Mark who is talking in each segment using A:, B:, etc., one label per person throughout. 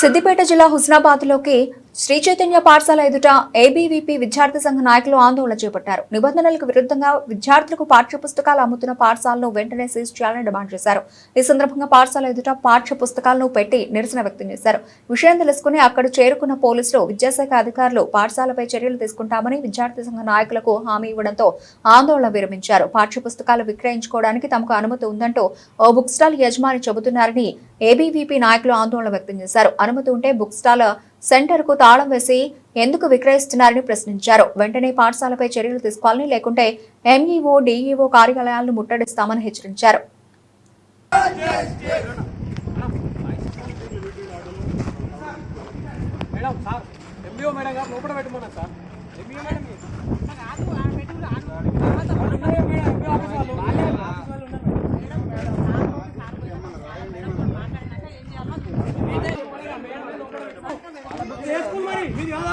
A: సిద్దిపేట జిల్లా హుస్నాబాద్లోకి శ్రీ చైతన్య పాఠశాల ఎదుట ఏబీవీపీ విద్యార్థి సంఘ నాయకులు ఆందోళన చేపట్టారు. నిబంధనలకు విరుద్ధంగా విద్యార్థులకు పాఠ్య పుస్తకాలు అమ్ముతున్న పాఠశాలను వెంటనే సీజ్ చేయాలని డిమాండ్ చేశారు. ఈ సందర్భంగా పాఠశాల ఎదుట పాఠ్య పుస్తకాలను పెట్టి నిరసన వ్యక్తం చేశారు. విషయం తెలుసుకుని అక్కడ చేరుకున్న పోలీసులు విద్యాశాఖ అధికారులు పాఠశాలపై చర్యలు తీసుకుంటామని విద్యార్థి సంఘ నాయకులకు హామీ ఇవ్వడంతో ఆందోళన విరమించారు. పాఠ్య పుస్తకాలు విక్రయించుకోవడానికి తమకు అనుమతి ఉందంటూ ఓ బుక్ స్టాల్ యజమాని చెబుతున్నారని ఏబీవీపీ నాయకులు ఆందోళన వ్యక్తం చేశారు. అనుమతి ఉంటే బుక్ స్టాల్ సెంటర్కు తాళం వేసి ఎందుకు విక్రయిస్తున్నారని ప్రశ్నించారు. వెంటనే పాఠశాలపై చర్యలు తీసుకోవాలని లేకుంటే ఎంఈఓ డిఈఓ కార్యాలయాలను ముట్టడిస్తామని హెచ్చరించారు.
B: మేడం సార్ ఎంబీఓ మేడం గారు లోపల పెట్టమన్నారు సార్. ఎంబీఓ మేడం ఉన్నాయా మేడం ఎంబీఓ ఆఫీస్ వాళ్ళు ఆఫీస్ వాళ్ళు ఉన్నారు చేసుకోండి మరి మీరు కదా ఆ, పెట్టు పెట్టు.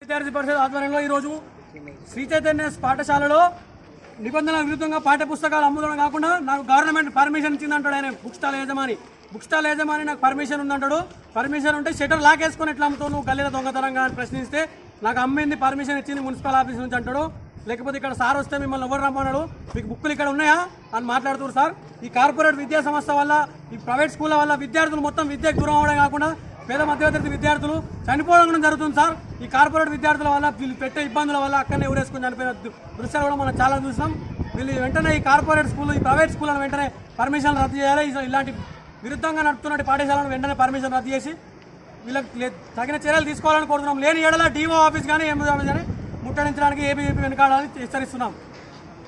B: విద్యార్థి పరిషత్ ఆధ్వర్యంలో ఈరోజు శ్రీ చైతన్య పాఠశాలలో నిబంధనల విరుద్ధంగా పాఠ్య పుస్తకాలు అమ్ముదడం కాకుండా నాకు గవర్నమెంట్ పర్మిషన్ ఇచ్చిందంటాడు ఆయన బుక్ స్టాల్ యజమాని. బుక్ స్టాల్ యజమాని నాకు పర్మిషన్ ఉందంటాడు. పర్మిషన్ ఉంటే షటర్ లాక్ వేసుకొని ఎట్లా అమ్ముతావు నువ్వు గల్లీల దొంగతనంగా అని ప్రశ్నిస్తే నాకు అమ్మింది పర్మిషన్ ఇచ్చింది మున్సిపల్ ఆఫీస్ నుంచి అంటాడు. లేకపోతే ఇక్కడ సార్ వస్తే మిమ్మల్ని ఎవరు రమ్మన్నాడు? మీకు బుక్కులు ఇక్కడ ఉన్నాయా? అని మాట్లాడుతున్నారు సార్. ఈ కార్పొరేట్ విద్యా సంస్థ వల్ల ఈ ప్రైవేట్ స్కూళ్ళ వల్ల విద్యార్థులు మొత్తం విద్యకు దూరం అవడం కాకుండా పేద మధ్యతరగతి విద్యార్థులు చనిపోవడం కూడా జరుగుతుంది సార్. ఈ కార్పొరేట్ విద్యార్థుల వల్ల వీళ్ళు పెట్టే ఇబ్బందుల వల్ల అక్కడనే ఊరేసుకుని చనిపోయిన దృశ్యాలు కూడా మనం చాలా చూసాం వీళ్ళు వెంటనే ఈ కార్పొరేట్ స్కూల్ ఈ ప్రైవేట్ స్కూళ్ళను వెంటనే పర్మిషన్ రద్దు చేయాలి. ఇలాంటి విరుద్ధంగా నడుపుతున్న పాఠశాలను వెంటనే పర్మిషన్ రద్దు చేసి వీళ్ళకి తగిన చర్యలు తీసుకోవాలని కోరుతున్నాం. లేని ఏడల డీఓ ఆఫీస్ కానీ ఎంఓ ఆఫీస్ కానీ ముట్టడించడానికి ఏబీవీపీ వెనుకాడాలని హెచ్చరిస్తున్నాం.